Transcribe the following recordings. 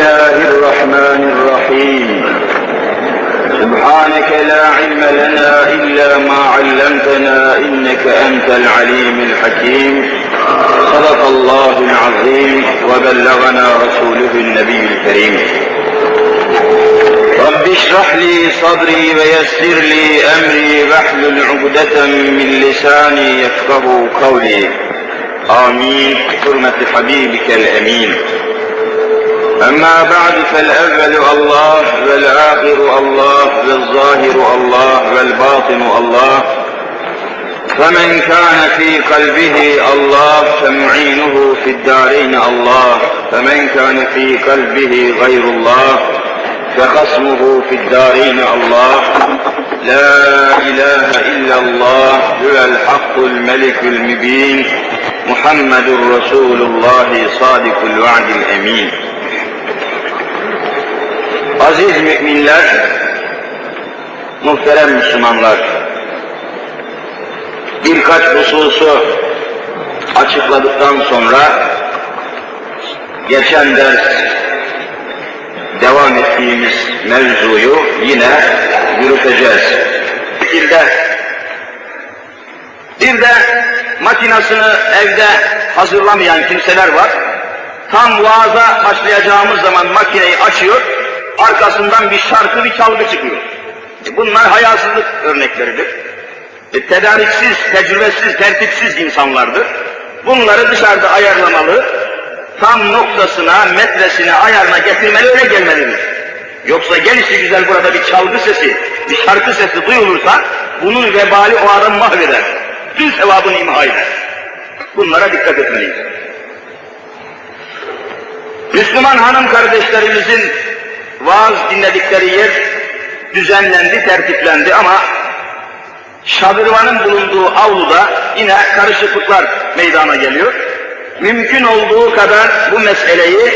الله الرحمن الرحيم. سبحانك لا علم لنا إلا ما علمتنا إنك أنت العليم الحكيم. صدق الله العظيم وبلغنا رسوله النبي الكريم. رب اشرح لي صدري ويسر لي أمري واحلل عقدة من لساني يفقه قولي. آمين. بحرمة حبيبك الأمين. أما بعد فالأول الله والآخر الله والظاهر الله والباطن الله. فمن كان في قلبه الله فمعينه في الدارين الله. فمن كان في قلبه غير الله فخصمه في الدارين الله. لا إله إلا الله هو الحق الملك المبين محمد رسول الله صادق الوعد الأمين. Aziz müminler, muhterem Müslümanlar, birkaç hususu açıkladıktan sonra geçen ders devam ettiğimiz mevzuyu yine yürüteceğiz. Bir de, bir de makinasını evde hazırlamayan kimseler var. Tam vaaza başlayacağımız zaman makineyi açıyor, arkasından bir şarkı, bir çalgı çıkıyor. E bunlar hayasızlık örnekleridir. E tedariksiz, tecrübesiz, tertipsiz insanlardır. Bunları dışarıda ayarlamalı, tam noktasına, metresine, ayarına getirmeli, öyle gelmelidir. Yoksa gelişi güzel burada bir çalgı sesi, bir şarkı sesi duyulursa, bunun vebali o adam mahveder. Tüm sevabını imha eder. Bunlara dikkat etmeliyiz. Müslüman hanım kardeşlerimizin vaaz dinledikleri yer düzenlendi, tertiplendi ama şadırvanın bulunduğu avluda yine karışıklıklar meydana geliyor. Mümkün olduğu kadar bu meseleyi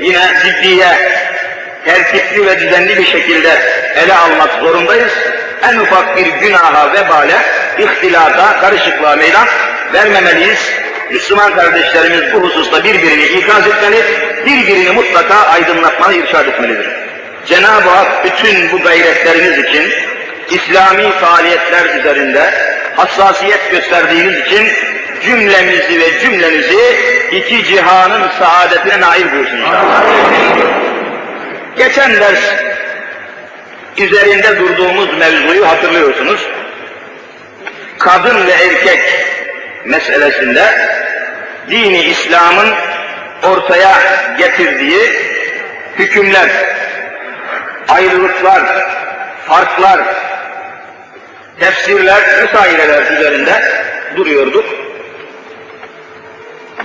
yine ciddiye, tertipli ve düzenli bir şekilde ele almak zorundayız. En ufak bir günaha, vebale, ihtilata, karışıklığa meydan vermemeliyiz. Müslüman kardeşlerimiz bu hususta birbirini ikaz etmeli, birbirini mutlaka aydınlatmalı, irşad etmelidir. Cenab-ı Hak bütün bu gayretleriniz için, İslami faaliyetler üzerinde hassasiyet gösterdiğiniz için cümlemizi ve cümlenizi iki cihanın saadetine nail buyursun inşallah. Geçen ders üzerinde durduğumuz mevzuyu hatırlıyorsunuz. Kadın ve erkek meselesinde dini İslam'ın ortaya getirdiği hükümler, ayrılıklar, farklar, tefsirler, müsaireler üzerinde duruyorduk.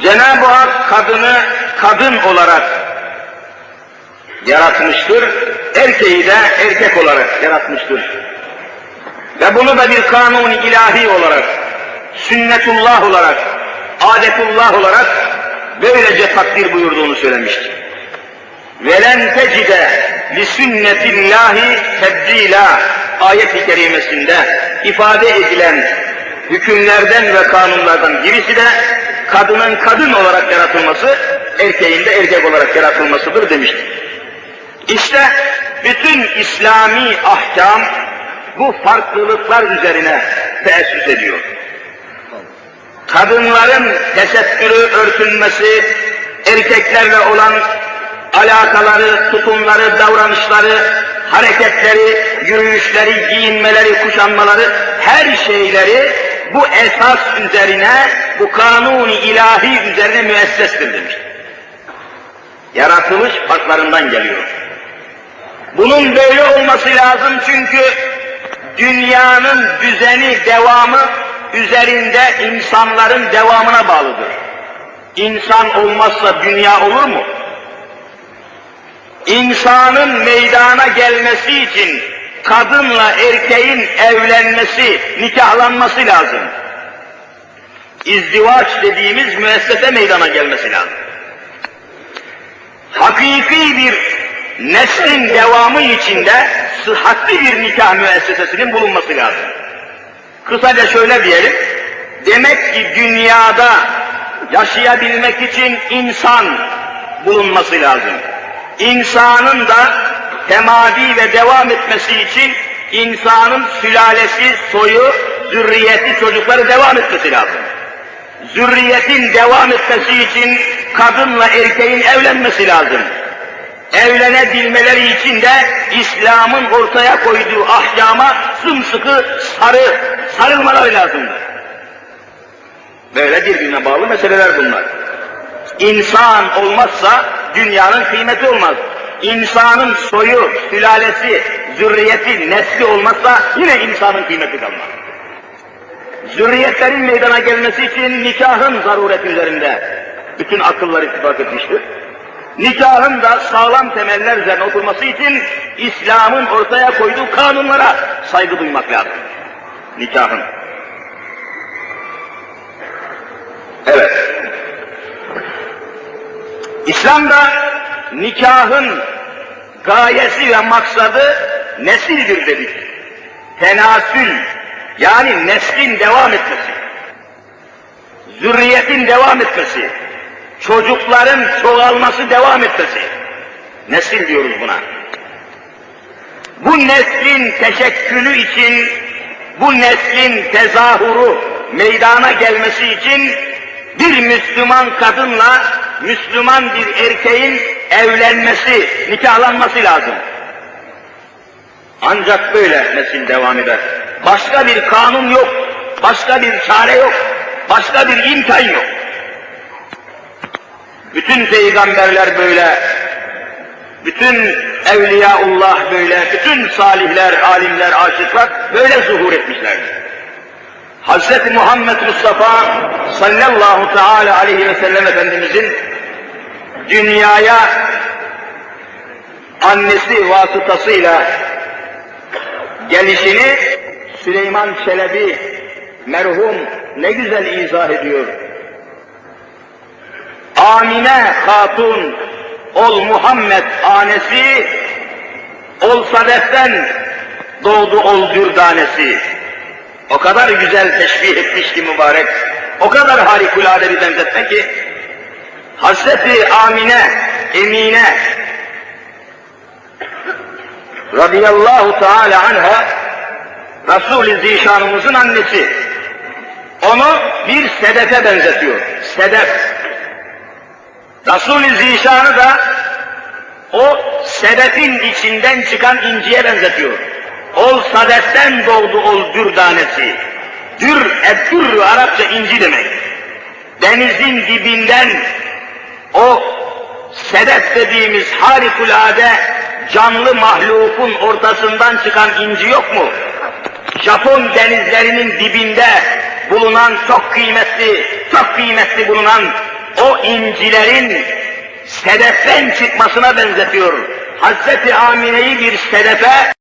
Cenab-ı Hak kadını kadın olarak yaratmıştır, erkeği de erkek olarak yaratmıştır. Ve bunu da bir kanun ilahi olarak, sünnetullah olarak, adetullah olarak böylece takdir buyurduğunu söylemiştir. Velen tecide لِسُنَّةِ اللّٰهِ تَبْد۪يلًا ayet-i kerimesinde ifade edilen hükümlerden ve kanunlardan birisi de kadının kadın olarak yaratılması, erkeğin de erkek olarak yaratılmasıdır demiştir. İşte bütün İslami ahkam bu farklılıklar üzerine teessüs ediyor. Kadınların tesettürü, örtünmesi, erkeklerle olan alakaları, tutumları, davranışları, hareketleri, yürüyüşleri, giyinmeleri, kuşanmaları, her şeyleri bu esas üzerine, bu kanuni ilahi üzerine müessestir demiş. Yaratılış farklarından geliyor. Bunun böyle olması lazım çünkü dünyanın düzeni, devamı üzerinde insanların devamına bağlıdır. İnsan olmazsa dünya olur mu? İnsanın meydana gelmesi için kadınla erkeğin evlenmesi, nikahlanması lazım. İzdivaç dediğimiz müessese meydana gelmesi lazım. Hakiki bir neslin devamı içinde sıhhatli bir nikah müessesesinin bulunması lazım. Kısaca şöyle diyelim, demek ki dünyada yaşayabilmek için insan bulunması lazım. İnsanın da temadi ve devam etmesi için insanın sülalesi, soyu, zürriyeti, çocukları devam etmesi lazım. Zürriyetin devam etmesi için kadınla erkeğin evlenmesi lazım. Evlenebilmeleri için de İslam'ın ortaya koyduğu ahkama sımsıkı sarı, sarılmaları lazımdır. Böyle birbirine bağlı meseleler bunlar. İnsan olmazsa dünyanın kıymeti olmaz. İnsanın soyu, sülalesi, zürriyeti, nesli olmazsa yine insanın kıymeti kalmaz. Zürriyetlerin meydana gelmesi için nikahın zarureti üzerinde bütün akıllar ittifak etmiştir. Nikahın da sağlam temeller üzerine oturması için İslam'ın ortaya koyduğu kanunlara saygı duymak lazım. Nikahın. Evet. İslam'da nikahın gayesi ve maksadı nesildir dedik. Tenasül, yani neslin devam etmesi. Zürriyetin devam etmesi. Çocukların çoğalması devam etmesi. Nesil diyoruz buna. Bu neslin teşekkülü için, bu neslin tezahuru meydana gelmesi için bir Müslüman kadınla Müslüman bir erkeğin evlenmesi, nikahlanması lazım. Ancak böyle nesil devam eder. Başka bir kanun yok, başka bir çare yok, başka bir imkan yok. Bütün peygamberler böyle, bütün evliyaullah böyle, bütün salihler, alimler, aşıklar böyle zuhur etmişlerdir. Hz. Muhammed Mustafa sallallahu teala aleyhi ve sellem Efendimizin dünyaya annesi vasıtasıyla gelişini Süleyman Çelebi merhum ne güzel izah ediyor. Amine Hatun ol Muhammed anesi ol Sadef'ten doğdu ol dürdanesi. O kadar güzel teşbih etmiş ki mübarek, o kadar harikulade bir benzetme ki, Hazreti Amine, Emine, radıyallahu teala anha, Resul-i Zişanımızın annesi, onu bir sedefe benzetiyor, sedef. Resul-i Zişan'ı da o sedefin içinden çıkan inciye benzetiyor. Ol sadetten doğdu ol dür tanesi. Dür, eddür Arapça inci demek. Denizin dibinden o sedef dediğimiz harikulade canlı mahlukun ortasından çıkan inci yok mu? Japon denizlerinin dibinde bulunan çok kıymetli, çok kıymetli bulunan o incilerin sedeften çıkmasına benzetiyor. Hazreti Amine'yi bir sedefe